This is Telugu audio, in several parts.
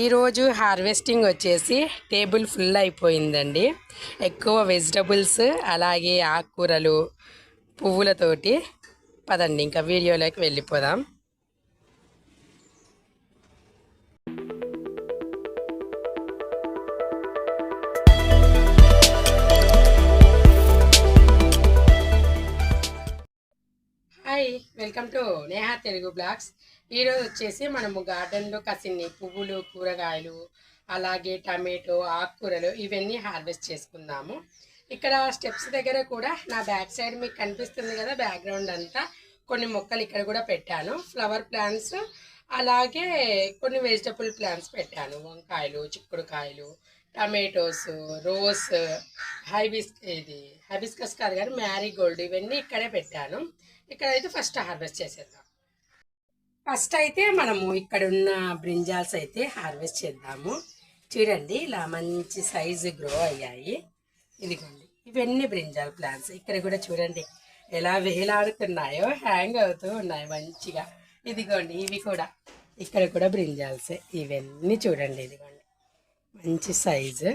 ఈరోజు హార్వెస్టింగ్ వచ్చేసి టేబుల్ ఫుల్ అయిపోయిందండి. ఎక్కువ వెజిటబుల్స్ అలాగే ఆకుకూరలు పువ్వులతోటి పదండి ఇంకా వీడియోలోకి వెళ్ళిపోదాం. Welcome to Neha Telugu blogs. ఈరోజు వచ్చేసి మనము గార్డెన్లో కసిన్ని పువ్వులు కూరగాయలు అలాగే టమాటో ఆకుకూరలు ఇవన్నీ హార్వెస్ట్ చేసుకుందాము. ఇక్కడ స్టెప్స్ దగ్గర కూడా నా బ్యాక్ సైడ్ మీకు కనిపిస్తుంది కదా బ్యాక్గ్రౌండ్ అంతా. కొన్ని మొక్కలు ఇక్కడ కూడా పెట్టాను. ఫ్లవర్ ప్లాంట్స్ అలాగే కొన్ని వెజిటబుల్ ప్లాంట్స్ పెట్టాను. వంకాయలు చిక్కుడుకాయలు టమాటోస్ రోస్ హైబిస్ ఇది హైబిస్కస్ కాదు కానీ మ్యారీగోల్డ్ ఇవన్నీ ఇక్కడే పెట్టాను. ఇక్కడైతే ఫస్ట్ హార్వెస్ట్ చేసేద్దాం. ఫస్ట్ అయితే మనము ఇక్కడ ఉన్న బ్రింజాల్స్ అయితే హార్వెస్ట్ చేద్దాము. చూడండి ఇలా మంచి సైజు గ్రో అయ్యాయి. ఇదిగోండి ఇవన్నీ బ్రింజాల్ ప్లాంట్స్. ఇక్కడ కూడా చూడండి ఎలా వేలాడుతున్నాయో హ్యాంగ్ అవుతూ ఉన్నాయి మంచిగా. ఇదిగోండి ఇవి కూడా. ఇక్కడ కూడా బ్రింజాల్సే. ఇవన్నీ చూడండి ఇదిగోండి. మంచి సైజు.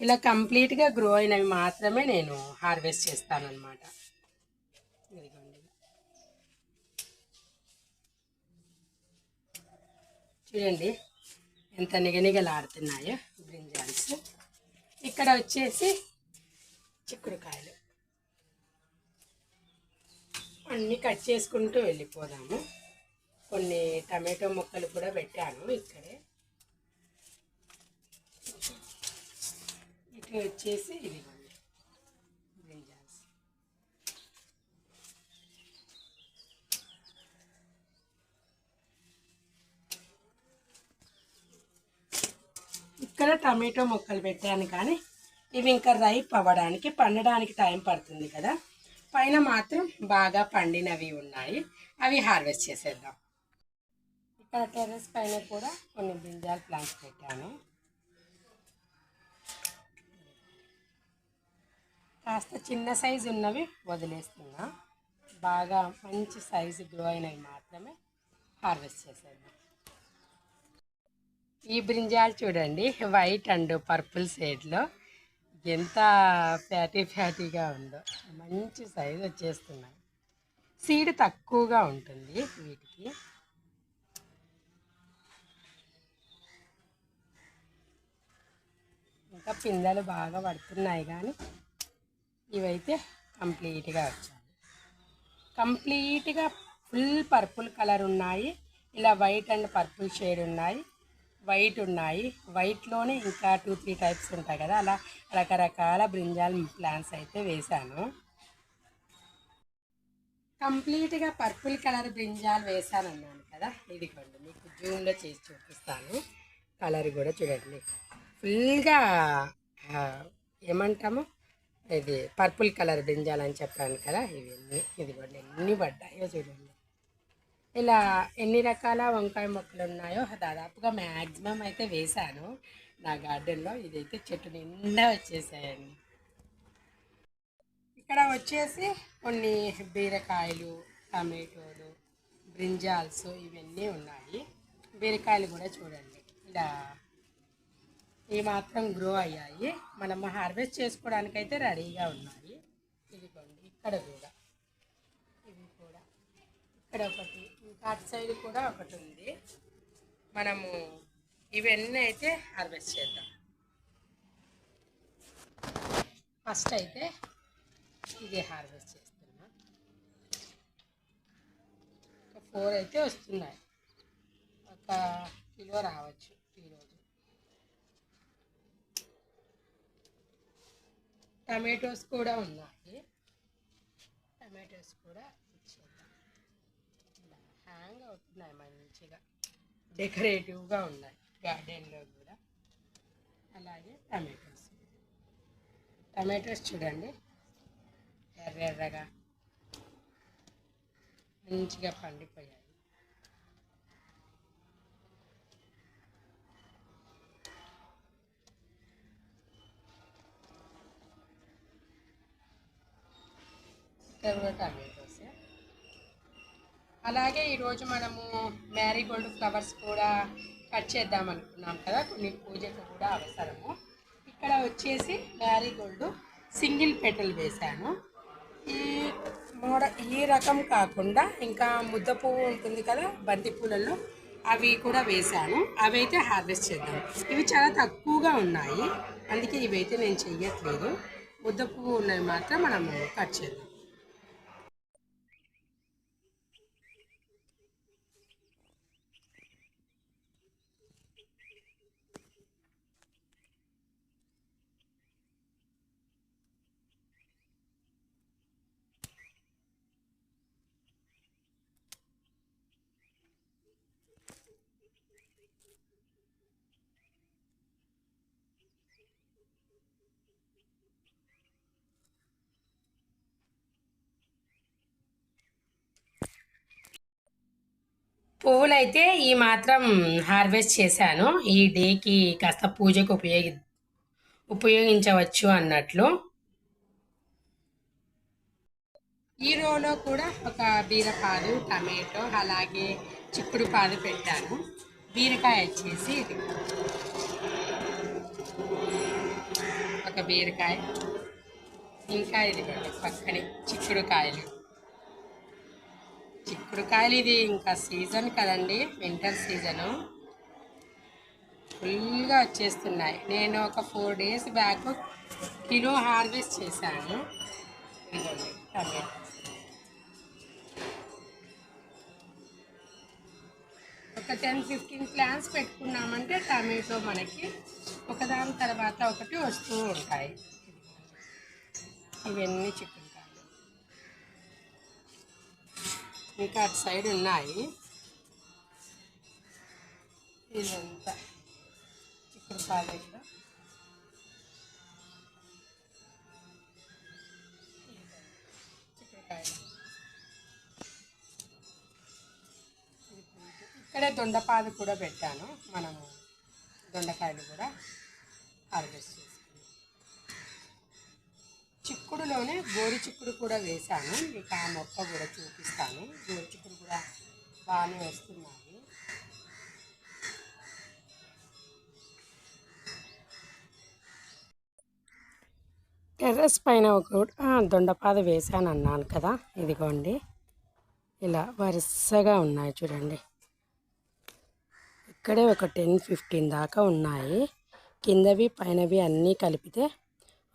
ఇలా కంప్లీట్గా గ్రో అయినవి మాత్రమే నేను హార్వెస్ట్ చేస్తాను అనమాట ఇదిగోండి. చూడండి ఎంత నిగనిగలాడుతున్నాయో బ్రింజాల్స్. ఇక్కడ వచ్చేసి చిక్కుడుకాయలు. అన్నీ కట్ చేసుకుంటూ వెళ్ళిపోదాము. కొన్ని టమాటో ముక్కలు కూడా పెట్టాను ఇక్కడే. ఇటు వచ్చేసి ఇదిగోండి బ్రింజాల్స్ ఇక్కడ టమాటో మొక్కలు పెట్టాను కానీ ఇవి ఇంకా రైప్ అవ్వడానికి పండడానికి టైం పడుతుంది కదా. పైన మాత్రం బాగా పండినవి ఉన్నాయి. అవి హార్వెస్ట్ చేసేద్దాం. ఇక్కడ టెర్రస్ పైన కూడా కొన్ని బింజాల ప్లాంట్స్ పెట్టాను. కాస్త చిన్న సైజు ఉన్నవి వదిలేస్తున్నా. బాగా మంచి సైజు గ్రో అయినవి మాత్రమే హార్వెస్ట్ చేసేద్దాం. ఈ బ్రింజాలు చూడండి వైట్ అండ్ పర్పుల్ షేడ్లో ఎంత ఫ్యాటీ ఫ్యాటీగా ఉందో. మంచి సైజు వచ్చేస్తున్నాయి. సీడ్ తక్కువగా ఉంటుంది వీటికి. ఇంకా పిందెలు బాగా పడుతున్నాయి కానీ ఇవైతే కంప్లీట్గా వచ్చాయి. కంప్లీట్గా ఫుల్ పర్పుల్ కలర్ ఉన్నాయి. ఇలా వైట్ అండ్ పర్పుల్ షేడ్ ఉన్నాయి. వైట్ ఉన్నాయి. వైట్లోనే ఇంకా టూ త్రీ టైప్స్ ఉంటాయి కదా. అలా రకరకాల బ్రింజాల్ ప్లాంట్స్ అయితే వేశాను. కంప్లీట్గా పర్పుల్ కలర్ బ్రింజాల్ వేశాను అన్నాను కదా. ఇదిగోండి మీకు జూమ్లో చేసి చూపిస్తాను. కలర్ కూడా చూడండి. ఫుల్గా ఏమంటాము? ఇది పర్పుల్ కలర్ బ్రింజాల్ అని చెప్పాను కదా. ఇవన్నీ ఇదిగోండి ఎన్ని పడ్డాయో చూడండి. ఇలా ఎన్ని రకాల వంకాయ మొక్కలు ఉన్నాయో దాదాపుగా మ్యాక్సిమం అయితే వేశాను. నా గార్డెన్లో ఇదైతే చెట్టు నిండా వచ్చేసాయండి. ఇక్కడ వచ్చేసి కొన్ని బీరకాయలు టమాటోలు బ్రింజాల్స్ ఇవన్నీ ఉన్నాయి. బీరకాయలు కూడా చూడండి. ఇలా ఇవి మాత్రం గ్రో అయ్యాయి. మనం హార్వెస్ట్ చేసుకోవడానికైతే రెడీగా ఉన్నాయి. ఇదిగోండి ఇక్కడ కూడా. ఇవి కూడా. ఇక్కడ ఒకటి. అటు సైడ్ కూడా ఒకటి ఉంది. మనము ఇవన్నీ అయితే హార్వెస్ట్ చేద్దాం. ఫస్ట్ అయితే ఇది హార్వెస్ట్ చేస్తున్నా. ఒక ఫోర్ అయితే వస్తున్నాయి. ఒక కిలో రావచ్చు ఈరోజు టమాటోస్ కూడా ఉన్నాయి. టమాటోస్ కూడా హ్యాంగ్ అవుతున్నాయి మంచిగా. డెకరేటివ్గా ఉన్నాయి గార్డెన్లో కూడా. అలాగే టమాటోస్ టమాటోస్ చూడండి. ఎర్ర ఎర్రగా మంచిగా పండిపోయాయి. తర్వాత అవి. అలాగే ఈరోజు మనము మ్యారీగోల్డ్ ఫ్లవర్స్ కూడా కట్ చేద్దాం అనుకున్నాం కదా. కొన్ని పూజకు కూడా అవసరము. ఇక్కడ వచ్చేసి మ్యారీగోల్డ్ సింగిల్ పెటల్ వేశాను. ఈ మోడ ఈ రకం కాకుండా ఇంకా ముద్ద పువ్వు ఉంటుంది కదా బంతి పూలలో అవి కూడా వేశాను. అవి అయితే హార్వెస్ట్ చేద్దాం. ఇవి చాలా తక్కువగా ఉన్నాయి. అందుకే ఇవైతే నేను చెయ్యట్లేదు. ముద్ద పువ్వు ఉన్నవి మాత్రం మనము కట్ చేద్దాం. పువ్వులైతే ఈ మాత్రం హార్వెస్ట్ చేశాను. ఈ డేకి కాస్త పూజకు ఉపయోగి ఉపయోగించవచ్చు అన్నట్లు. ఈ రోలో కూడా ఒక బీరపాదు టమాటో అలాగే చిక్కుడు పాదు పెట్టాను. బీరకాయ వచ్చేసి ఇది. ఒక బీరకాయ. ఇంకా ఇది పక్కనే చిక్కుడు కాయలు. చిక్కుడుకాయలు ఇది ఇంకా సీజన్ కదండి వింటర్ సీజను ఫుల్గా వచ్చేస్తున్నాయి. నేను ఒక four days back kilo harvest చేశాను. ఇదిగోండి ఒక టెన్ ఫిఫ్టీన్ ప్లాంట్స్ పెట్టుకున్నామంటే టమాటో మనకి ఒకదాని తర్వాత ఒకటి వస్తూ ఉంటాయి. ఇవన్నీ చిక్కు ఇంకా అటు సైడ్ ఉన్నాయి. ఇదంతా చిక్కుడు పాలు ఇక్కడ. ఇక్కడే దొండపాదు కూడా పెట్టాను. మనము దొండకాయలు కూడా హార్వెస్ట్ చిక్కుడులోనే గోరు చిక్కుడు కూడా వేశాను. మీకు ఆ మొక్క కూడా చూపిస్తాను. గోరు చిక్కుడు కూడా బాగానే వస్తున్నాయి. టెర్రస్ పైన ఒక దొండపాద వేశాను అన్నాను కదా. ఇదిగోండి. ఇలా వరుసగా ఉన్నాయి చూడండి. ఇక్కడే ఒక టెన్ ఫిఫ్టీన్ దాకా ఉన్నాయి. కిందవి పైనవి అన్నీ కలిపితే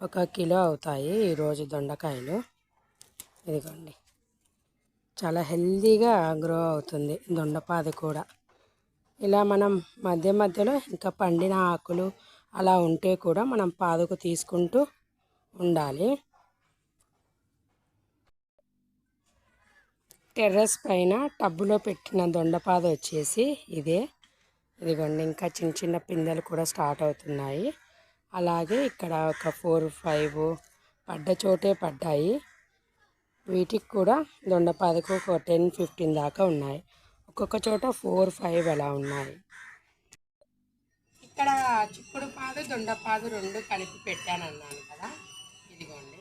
ఒక కిలో అవుతాయి ఈరోజు దొండకాయలు. ఇదిగోండి. చాలా హెల్దీగా గ్రో అవుతుంది దొండపాది కూడా. ఇలా మనం మధ్య మధ్యలో ఇంకా పండిన ఆకులు అలా ఉంటే కూడా మనం పాదుకు తీసుకుంటూ ఉండాలి. టెర్రస్ పైన టబ్బులో పెట్టిన దొండపాద వచ్చేసి ఇదే. ఇదిగోండి ఇంకా చిన్న చిన్న పిందెలు కూడా స్టార్ట్ అవుతున్నాయి. అలాగే ఇక్కడ ఒక ఫోర్ ఫైవ్ పడ్డ చోటే పడ్డాయి. వీటికి కూడా దొండపాదకు ఒక టెన్ ఫిఫ్టీన్ దాకా ఉన్నాయి. ఒక్కొక్క చోట ఫోర్ ఫైవ్ అలా ఉన్నాయి. ఇక్కడ చిక్కుడు పాదు దొండపాదు రెండు కలిపి పెట్టాను అన్నాను కదా. ఇదిగోండి.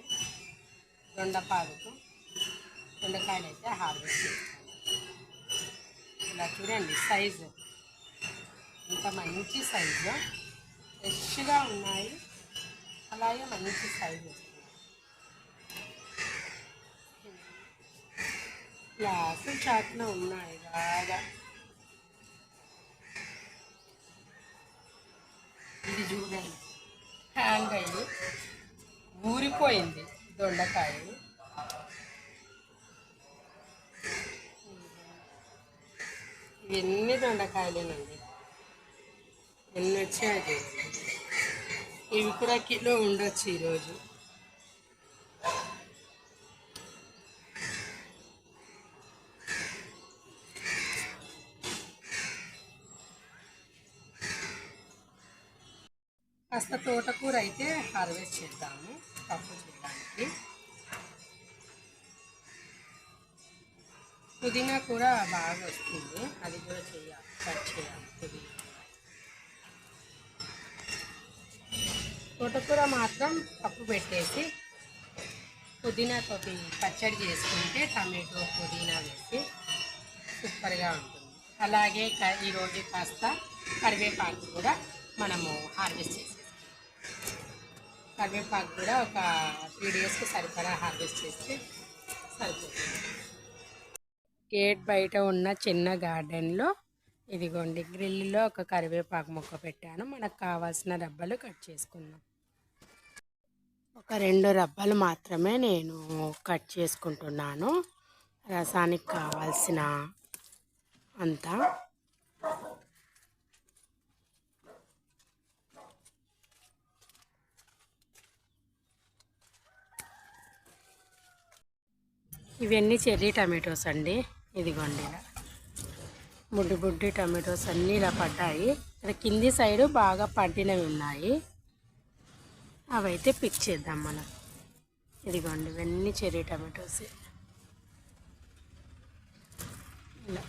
దొండపాదుకు దొండకాయలు అయితే హార్వెస్ట్ ఇలా చూడండి సైజు. ఇంత మంచి సైజు. ఫ్రెష్గా ఉన్నాయి. అలాగే మంచి సైజు వస్తుంది గ్లాసు చాటున ఉన్నాయి బాగా. ఇది చూడండి. హ్యాంగ్ అయ్యి ఊరిపోయింది దొండకాయ. ఎన్ని దొండకాయలు దొండకాయలేనండి. ఎన్ని వచ్చాయి ఇవి కూడా కిలో ఉండొచ్చు ఈరోజు. కాస్త తోటకూర అయితే హార్వెస్ట్ చేద్దాము పప్పు చేయడానికి. పుదీనా కూడా బాగా వస్తుంది అది కూడా చేయాలి కట్ చేయాలి పుదీనా. తోటకూర మాత్రం పప్పు పెట్టేసి పుదీనాతోటి పచ్చడి చేసుకుంటే టమాటో పుదీనా వేసి సూపర్గా ఉంటుంది. అలాగే ఈరోజు కాస్త కరివేపాకు కూడా మనము హార్వెస్ట్ చేసేసి. కరివేపాకు కూడా ఒక త్రీ డేస్కి సరిపడా హార్వెస్ట్ చేస్తే సరిపోతుంది. గేట్ బయట ఉన్న చిన్న గార్డెన్లో ఇదిగోండి గ్రిల్లో ఒక కరివేపాకు మొక్క పెట్టాను. మనకు కావాల్సిన రబ్బలు కట్ చేసుకుందాం. ఒక రెండు రబ్బలు మాత్రమే నేను కట్ చేసుకుంటున్నాను. రసానికి కావాల్సిన అంతా. ఇవన్నీ చెర్రీ టమాటోస్ అండి. ఇదిగోండి. ఇలా బుడ్డి బుడ్డి టమాటోస్ అన్నీ ఇలా పడ్డాయి. ఇక్కడ కింది సైడు బాగా పడినవి ఉన్నాయి. అవైతే పిక్ చేద్దాం మనం. ఇదిగోండి ఇవన్నీ చెర్రీ టమాటోస్. ఇలా.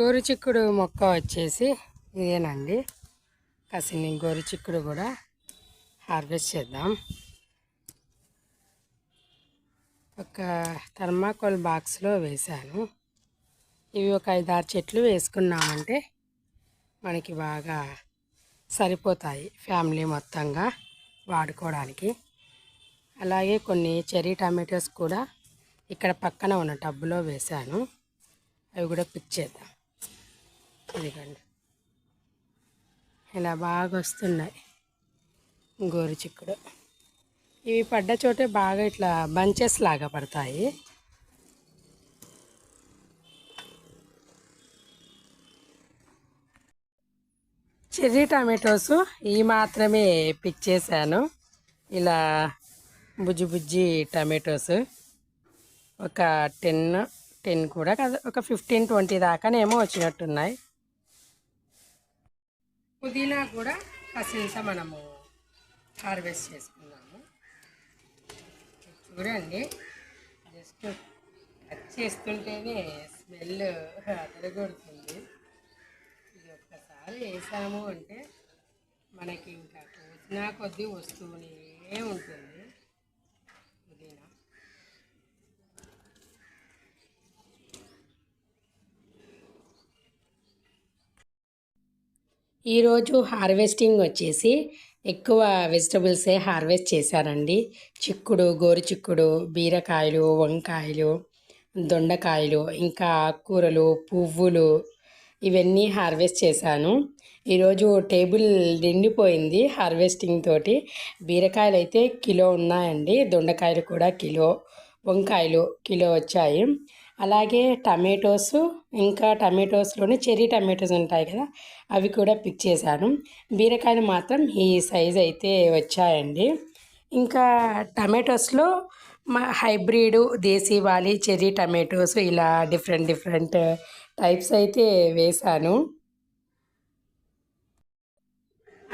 గోరు చిక్కుడు మొక్క వచ్చేసి ఇదేనండి. కసిని గోరు చిక్కుడు కూడా హార్వెస్ట్ చేద్దాం. ఒక థర్మాకోల్ బాక్స్లో వేశాను. ఇవి ఒక ఐదారు చెట్లు వేసుకున్నామంటే మనకి బాగా సరిపోతాయి ఫ్యామిలీ మొత్తంగా వాడుకోవడానికి. అలాగే కొన్ని చెర్రీ టమాటోస్ కూడా ఇక్కడ పక్కన ఉన్న టబ్బులో వేశాను. అవి కూడా పిక్ చేద్దాం. ఇలా బాగా వస్తున్నాయి గోరు చిక్కుడు. ఇవి పడ్డ చోటే బాగా ఇట్లా బంచెస్ లాగా పడతాయి. చెర్రీ టమాటోస్ ఈ మాత్రమే పిక్ చేశాను. ఇలా బుజ్జి బుజ్జి టమాటోస్. ఒక టెన్ టెన్ కూడా కాదు ఒక ఫిఫ్టీన్ ట్వంటీ దాకానేమో వచ్చినట్టున్నాయి. పుదీనా కూడా కాసింత మనము హార్వెస్ట్ చేసుకున్నాము. చూడండి జస్ట్ కట్ చేస్తుంటేనే స్మెల్ అదరగొడుతుంది. వేసాము అంటే మనకి ఇంకా కోసినా కొద్దీ వస్తూనే ఉంటుంది. పుదీనా. ఈరోజు హార్వెస్టింగ్ వచ్చేసి ఎక్కువ వెజిటబుల్సే హార్వెస్ట్ చేశారండి. చిక్కుడు గోరు చిక్కుడు బీరకాయలు వంకాయలు దొండకాయలు ఇంకా ఆకుకూరలు పువ్వులు ఇవన్నీ హార్వెస్ట్ చేశాను. ఈరోజు టేబుల్ నిండిపోయింది హార్వెస్టింగ్ తోటి. బీరకాయలు అయితే కిలో ఉన్నాయండి. దొండకాయలు కూడా కిలో వంకాయలు కిలో వచ్చాయి. అలాగే టమాటోస్ ఇంకా టమాటోస్లోనే చెర్రీ టమాటోస్ ఉంటాయి కదా అవి కూడా పిక్ చేశాను. బీరకాయలు మాత్రం ఈ సైజ్ అయితే వచ్చాయండి. ఇంకా టమాటోస్లో మా హైబ్రిడ్ దేశీవాలి చెర్రీ టమాటోస్ ఇలా డిఫరెంట్ డిఫరెంట్ టైప్స్ అయితే వేశాను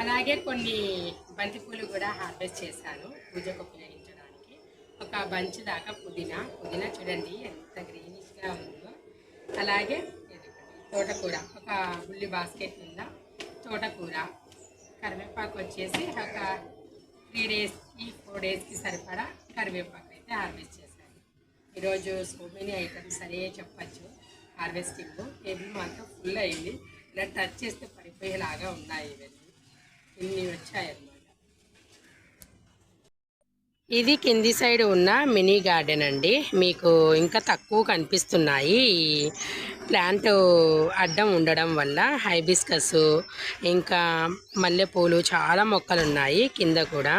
అలాగే కొన్ని బంతిపూలు కూడా హార్వెస్ట్ చేశాను పూజకు ఉపయోగించడానికి ఒక బంచ్ దాకా పుదీనా పుదీనా చూడండి ఎంత గ్రీనిష్గా ఉందో. అలాగే తోటకూర ఒక ఉల్లి బాస్కెట్ నిండా తోటకూర. కరివేపాకు వచ్చేసి ఒక త్రీ డేస్కి ఫోర్ డేస్కి సరిపడా కరివేపాకు అయితే హార్వెస్ట్ చేశాను. ఈరోజు సో మెనీ ఐటమ్స్ అనే చెప్పచ్చు. హార్వెస్టింగ్ టేబుల్ మాత్రం ఫుల్ అయింది. ఇలా టచ్ చేస్తే పడిపోయేలాగా ఉన్నాయి ఇవన్నీ. ఇన్ని వచ్చాయన్నమాట. ఇది కింది సైడ్ ఉన్న మినీ గార్డెన్ అండి. మీకు ఇంకా తక్కువ కనిపిస్తున్నాయి. ఈ ప్లాంట్ అడ్డం ఉండడం వల్ల హైబిస్కస్ ఇంకా మల్లెపూలు చాలా మొక్కలు ఉన్నాయి కింద కూడా.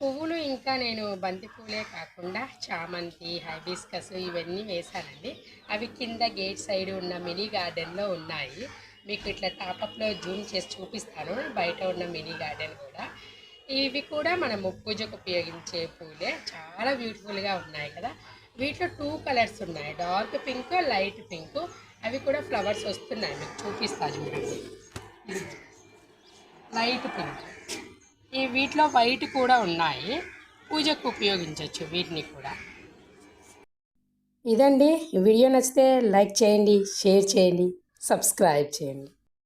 పువ్వులు ఇంకా నేను బంతి పూలే కాకుండా చామంతి హైబిస్కస్ ఇవన్నీ వేశానండి. అవి కింద గేట్ సైడ్ ఉన్న మినీ గార్డెన్లో ఉన్నాయి. మీకు ఇట్లా టాపప్లో జూమ్ చేసి చూపిస్తాను. బయట ఉన్న మినీ గార్డెన్ కూడా. ఇవి కూడా మనం పూజకు ఉపయోగించే పూలే. చాలా బ్యూటిఫుల్గా ఉన్నాయి కదా. వీటిలో టూ కలర్స్ ఉన్నాయి. Dark pink light pink. అవి కూడా ఫ్లవర్స్ వస్తున్నాయి. మీకు చూపిస్తాను చూడండి. Light pink. ఈ వీటిలో వైట్ కూడా ఉన్నాయి. పూజకు ఉపయోగించవచ్చు వీటిని కూడా. ఇదండి. వీడియో నచ్చితే లైక్ చేయండి షేర్ చేయండి సబ్స్క్రైబ్ చేయండి.